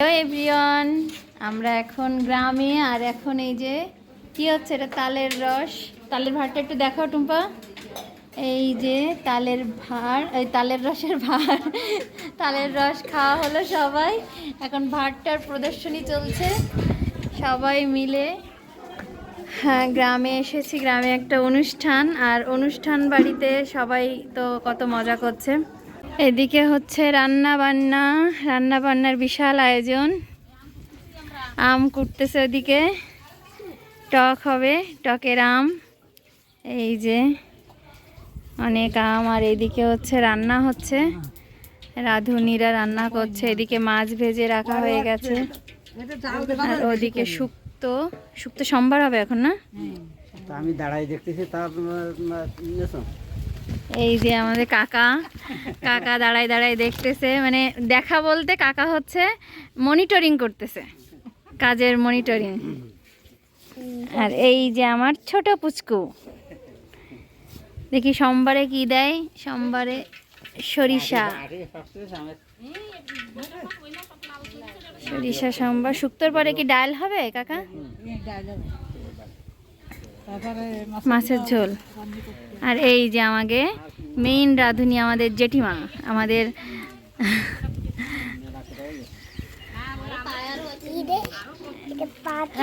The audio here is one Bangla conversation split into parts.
হ্যালো এভরিওয়ান আমরা এখন গ্রামে, আর এখন এই যে, কি হচ্ছে এটা? তালের রস। তালের ভাতটা একটু দেখাও, টুম্পা। এই যে, তালের ভার, এই তালের রসের ভার। তালের রস খাওয়া হলো সবাই। এখন ভাতটার প্রদর্শনী চলছে। সবাই মিলে হ্যাঁ গ্রামে এসেছি। গ্রামে একটা অনুষ্ঠান, আর অনুষ্ঠান বাড়িতে সবাই তো কত মজা করছে। এদিকে হচ্ছে রান্না বান্না রান্না বান্নার বিশাল আয়োজন। আম কুটতেছে ওদিকে। টক হবে, টকের আম। এই যে অনেক আম, আর এদিকে হচ্ছে রান্না হচ্ছে। রাঁধুনিরা রান্না করছে, এদিকে মাছ ভেজে রাখা হয়ে গেছে। আর ওদিকে শুক্তো শুক্তো সোমবার হবে এখন না? আমি দাঁড়াই দেখতেছি তার এই যে আমাদের কাকা কাকা দাঁড়ায় দাঁড়ায় দেখতেছে মানে দেখা বলতে কাকা হচ্ছে মনিটরিং করতেছে, কাজের মনিটরিং আর এই যে আমার ছোট পুচকু, দেখি সোমবারে কি দেয়? সোমবারে সরিষা। সরিষা সোমবার, শুক্তোর পরে কি ডাল হবে, কাকা? মাছের ঝোল। আর এই যে আমাকে মেইন রাঁধুনি আমাদের জেঠিমা আমাদের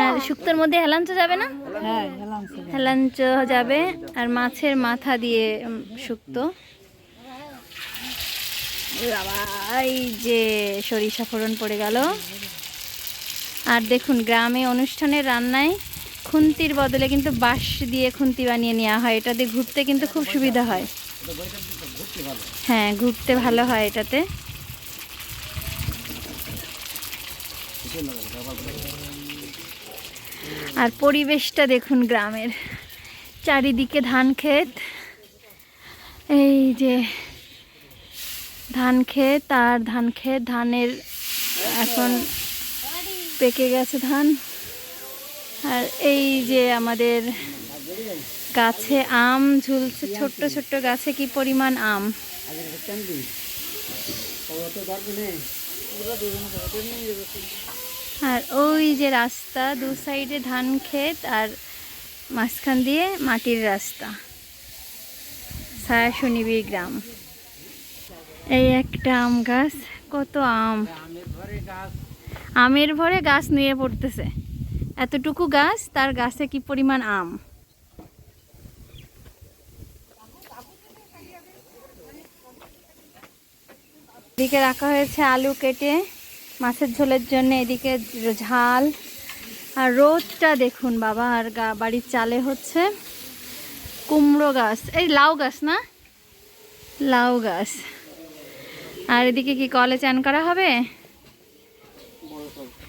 আর শুক্তোর মধ্যে হেলাঞ্চ যাবে না? হেলাঞ্চ যাবে। আর মাছের মাথা দিয়ে শুক্তো। এই যে সরিষা ফোড়ন পড়ে গেল। আর দেখুন গ্রামে অনুষ্ঠানের রান্নায় খুন্তির বদলে কিন্তু বাঁশ দিয়ে খুন্তি বানিয়ে নেওয়া হয়। এটা দিয়ে ঘুরতে কিন্তু খুব সুবিধা হয়। হ্যাঁ ঘুরতে ভালো হয় এটাতে। আর পরিবেশটা দেখুন গ্রামের। চারিদিকে ধান ক্ষেত। এই যে ধান ক্ষেত আর ধান ক্ষেত। ধানের এখন পেকে গেছে ধান। আর এই যে আমাদের গাছে আম ঝুলছে, ছোট্ট ছোট্ট গাছে কি পরিমাণ আম? আর ওই যে রাস্তা, দু সাইডে ধান ক্ষেত আর মাঝখান দিয়ে মাটির রাস্তা। ছায়াশনিবির গ্রাম। এই একটা আম গাছ, কত আম। আমের ভরে গাছ নুয়ে পড়তেছে। এতটুকু গাছ, তার গাছে কি পরিমাণ আম? এদিকে রাখা হয়েছে আলু কেটে, মাছের ঝোলের জন্য এদিকে ঝাল। আর রোদটা দেখুন বাবা, আর গা- বাড়ির চালে হচ্ছে কুমড়ো গাছ। এই লাউ গাছ না? লাউ গাছ। আর এদিকে কি কলে চান করা হবে?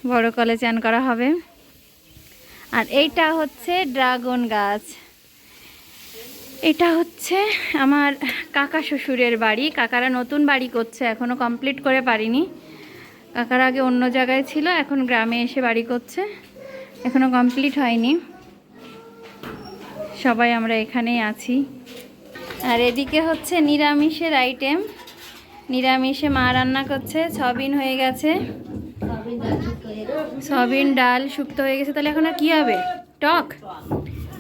বড় কলে চান করা হবে। আর এইটা হচ্ছে ড্রাগন গাছ। এটা হচ্ছে আমার কাকা শ্বশুরের বাড়ি। কাকারা নতুন বাড়ি করছে, এখনও কমপ্লিট করে পারিনি। কাকার আগে অন্য জায়গায় ছিল, এখন গ্রামে এসে বাড়ি করছে। এখনও কমপ্লিট হয়নি। সবাই আমরা এখানেই আছি। আর এদিকে হচ্ছে নিরামিষের আইটেম নিরামিষে মা রান্না করছে সবিন হয়ে গেছে। সবিন ডাল শুক্তো হয়ে গেছে, তাহলে এখন আর কী হবে? টক?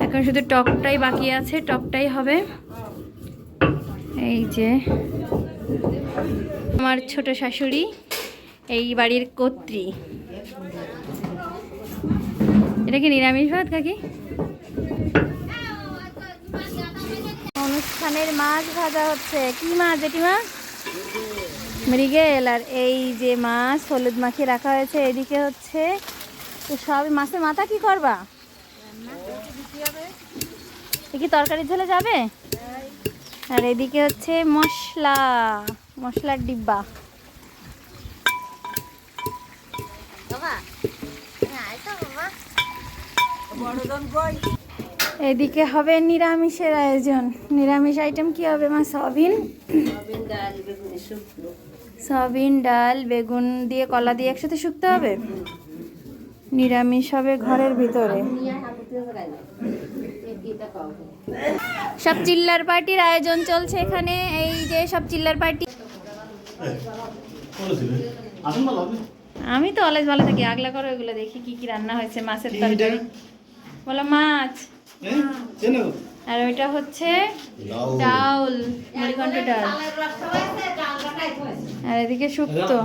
এখন শুধু টকটাই বাকি আছে, টকটাই হবে। এই যে আমার ছোট শাশুড়ি, এই বাড়ির কর্ত্রী। এটা কি নিরামিষ ভাত কাকি অনুষ্ঠানের মাছ ভাজা হচ্ছে। কি মাছ জেঠিমা? মৃগেল, আর এই যে মাছ হলুদ মাখিয়ে রাখা হয়েছে, এদিকে হচ্ছে সব মাছের মাথা কি করবা? কি তরকারির ঝোলে যাবে? আর এদিকে হচ্ছে মশলা, মশলার ডিব্বা। এদিকে হবে নিরামিষের আয়োজন। নিরামিষ আইটেম কি হবে মা? সবিন সবিন ডাল বেগুন দিয়ে কলা দিয়ে একসাথে শুকতে হবে? নিরামিষ হবে ঘরের ভিতরে। সব চিল্লার পার্টির আয়োজন চলছে এখানে। এই যে সব চিল্লার পার্টি। আমি তো অলওয়েজ ভালো থাকি। আগলা করে ওইগুলো দেখি কি কি রান্না হয়েছে মাছের তরকারি। বলো মাছ। আর ওইটা হচ্ছে ডাউল। মুড়িঘণ্ট ডাল। আর এদিকে শুক্তো।